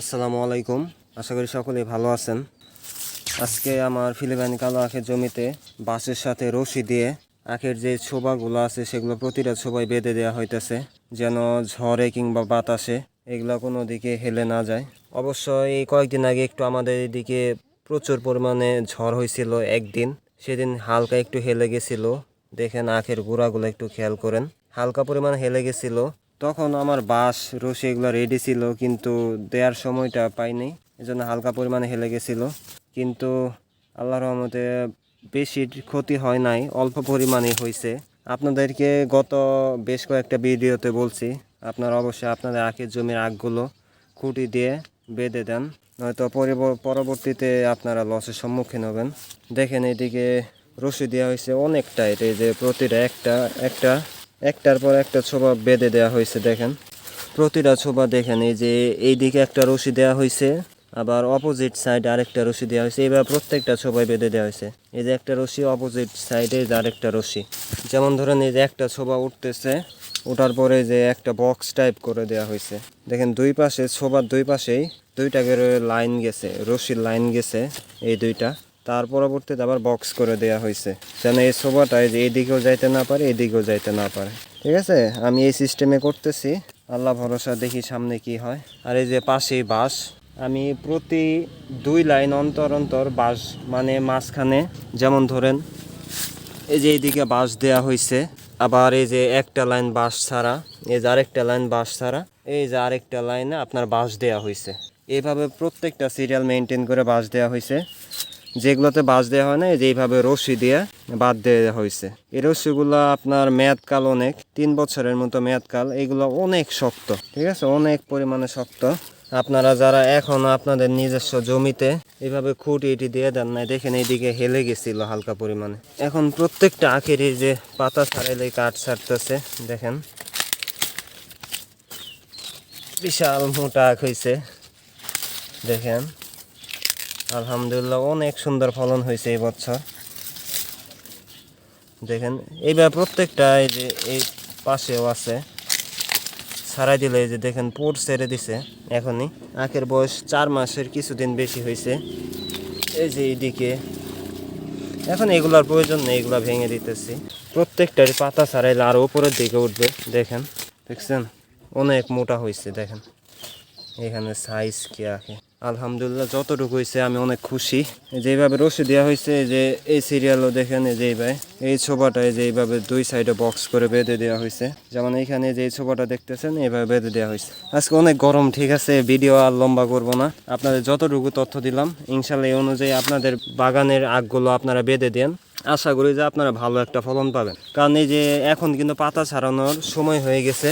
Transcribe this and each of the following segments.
আসসালামু আলাইকুম। আশা করি সকলেই ভালো আছেন। আজকে আমার ফিলিপাইন কালো আখের জমিতে বাঁশের সাথে রশি দিয়ে আখের যে ছোবাগুলো আছে, সেগুলো প্রতিটা ছোবায় বেঁধে দেওয়া হইতেছে, যেন ঝড়ে কিংবা বাতাসে এগুলো কোনো দিকে হেলে না যায়। অবশ্য এই কয়েকদিন আগে একটু আমাদের এদিকে প্রচুর পরিমাণে ঝড় হয়েছিল একদিন। সেদিন হালকা একটু হেলে গেছিল। দেখেন আখের গুঁড়াগুলো একটু খেয়াল করেন। হালকা পরিমাণ হেলে গেছিল। তখন আমার বাঁশ, রশি এগুলো রেডি ছিল, কিন্তু দেওয়ার সময়টা পাইনি। এজন্য হালকা পরিমাণে হেলে গেছিল। কিন্তু আল্লাহর রহমতে বেশি ক্ষতি হয় নাই, অল্প পরিমাণে হয়েছে আপনাদেরকে গত বেশ কয়েকটা ভিডিওতে বলছি, আপনারা অবশ্যই আপনাদের আখের জমির আখগুলো খুঁটি দিয়ে বেঁধে দেন, নয়তো পরবর্তীতে আপনারা লসের সম্মুখীন হবেন। দেখেন এদিকে রশি দেওয়া হয়েছে অনেক টাইট এই যে প্রতিটা একটা একটা একটার পর একটা ছোবা বেঁধে দেওয়া হয়েছে, দেখেন। প্রতিটা ছোবা দেখেন, এই যে এইদিকে একটা রশি দেওয়া হয়েছে, আবার অপোজিট সাইডে আরেকটা রশি দেওয়া হয়েছে, এবার প্রত্যেকটা ছোবায় বেঁধে দেওয়া হয়েছে। এই যে একটা রশি অপোজিট সাইডে আরেকটা রশি। যেমন ধরেন এই যে একটা ছোবা উঠতেছে, ওঠার পরে যে একটা বক্স টাইপ করে দেওয়া হয়েছে। দেখেন, দুই পাশে ছোবার দুই পাশেই দুইটা করে লাইন গেছে, রশির লাইন গেছে, এই দুইটা। তার পরবর্তীতে আবার বক্স করে দেওয়া হয়েছে। যেন এই সোফাটা যে এদিকেও যাইতে না পারে, এদিকেও যাইতে না পারে। ঠিক আছে? আমি এই সিস্টেমে করতেছি। আল্লাহ ভরসা, দেখি সামনে কি হয়। আর এই যে পাশেই বাঁশ। আমি প্রতি দুই লাইন অন্তর অন্তর বাঁশ মানে মাঝখানে, যেমন ধরেন, এই যে এইদিকে বাঁশ দেওয়া হয়েছে আবার এই যে একটা লাইন বাঁশ ছাড়া, এই যে আরেকটা লাইন বাঁশ ছাড়া, এই যে আরেকটা লাইনে আপনার বাঁশ দেওয়া হয়েছে এইভাবে প্রত্যেকটা সিরিয়াল মেনটেন করে বাঁশ দেওয়া হয়েছে যেগুলোতে বাঁশ দেওয়া হয় না, এই যে এইভাবে রশি দিয়ে বাদ দেওয়া হয়েছে। এই রশিগুলো আপনার মেয়াদকাল অনেক, তিন বছরের মতো মেয়াদকাল, এগুলো অনেক শক্ত, ঠিক আছে? অনেক পরিমাণে শক্ত। আপনারা যারা এখনও আপনাদের নিজস্ব জমিতে এভাবে খুঁটি এটি দিয়ে দেন নাই, দেখেন এইদিকে হেলে গেছিল হালকা পরিমাণে। এখন প্রত্যেকটা আখের এই যে পাতা ছাড়াইলে কাঠ ছাড়তেছে, দেখেন। বিশাল মোটা আখ হয়েছে দেখেন। আলহামদুলিল্লাহ, অনেক সুন্দর ফলন হয়েছে এই বছর। দেখেন, এইবার প্রত্যেকটা এই যে এই পাশেও আছে। ছাড়াই দিলে, এই যে দেখেন, পোর ছেড়ে দিছে এখনই। আখের বয়স চার মাসের কিছুদিন বেশি হয়েছে। এই যে এইদিকে। এখন এগুলার প্রয়োজন নেই, এগুলা ভেঙে দিতেছি। প্রত্যেকটারই পাতা ছাড়াইলে আরও উপরের দিকে উঠবে, দেখেন। দেখছেন? অনেক মোটা হয়েছে, দেখেন। এখানে সাইজ কি আঁকে আলহামদুলিল্লাহ, যতটুকু হয়েছে আমি অনেক খুশি। যেভাবে রশি দেওয়া হয়েছে যে এই সিরিয়ালও দেখেন, এই যে এইভাবে এই ছোপাটায় যেইভাবে দুই সাইডে বক্স করে বেঁধে দেওয়া হয়েছে যেমন এইখানে যে ছোপাটা দেখতেছেন, এইভাবে বেঁধে দেওয়া হয়েছে আজকে অনেক গরম, ঠিক আছে, ভিডিও আর লম্বা করব না। আপনাদের যতটুকু তথ্য দিলাম ইনশাল্লাহ এই অনুযায়ী আপনাদের বাগানের আগগুলো আপনারা বেঁধে দেন। আশা করি যে আপনারা ভালো একটা ফলন পাবেন। কারণ এই যে এখন কিন্তু পাতা ছাড়ানোর সময় হয়ে গেছে।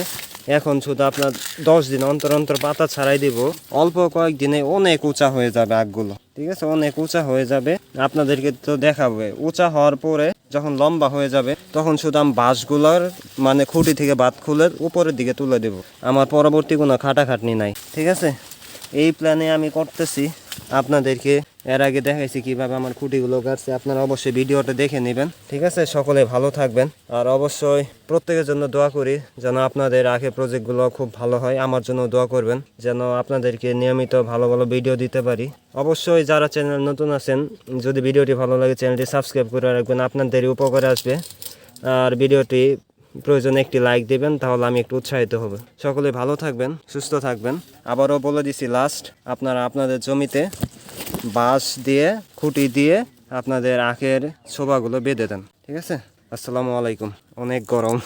এখন শুধু আপনার দশ দিন অন্তর অন্তর পাতা ছাড়াই দিব। অল্প কয়েকদিনে অনেক উঁচা হয়ে যাবে আগগুলো ঠিক আছে? অনেক উঁচা হয়ে যাবে। আপনাদেরকে তো দেখাবে। উঁচা হওয়ার পরে যখন লম্বা হয়ে যাবে, তখন শুধু আমি বাঁশগুলোর মানে খুঁটি থেকে বাদ খুলে উপরের দিকে তুলে দেব। আমার পরবর্তী কোনো খাটাখাটনি নাই। ঠিক আছে? এই প্ল্যানে আমি করতেছি। আপনাদেরকে এর আগে দেখাইছি কীভাবে আমার খুঁটিগুলো কাটছে। আপনারা অবশ্যই ভিডিওটা দেখে নেবেন। ঠিক আছে? সকলে ভালো থাকবেন। আর অবশ্যই প্রত্যেকের জন্য দোয়া করি যেন আপনাদের আগে প্রজেক্টগুলো খুব ভালো হয়। আমার জন্য দোয়া করবেন যেন আপনাদেরকে নিয়মিত ভালো ভালো ভিডিও দিতে পারি। অবশ্যই যারা চ্যানেল নতুন আছেন, যদি ভিডিওটি ভালো লাগে, চ্যানেলটি সাবস্ক্রাইব করে রাখবেন। আপনাদেরই উপকারে আসবে। আর ভিডিওটি প্রয়োজনে একটি লাইক দিবেন, তাহলে আমি একটু উৎসাহিত হব। সকলে ভালো থাকবেন, সুস্থ থাকবেন। আবারও বলে দিছি, লাস্ট আপনারা আপনাদের জমিতে বাঁশ দিয়ে, খুঁটি দিয়ে আপনাদের আখের শোভাগুলো বেঁধে দেন। ঠিক আছে? আসসালামু আলাইকুম। অনেক গরম।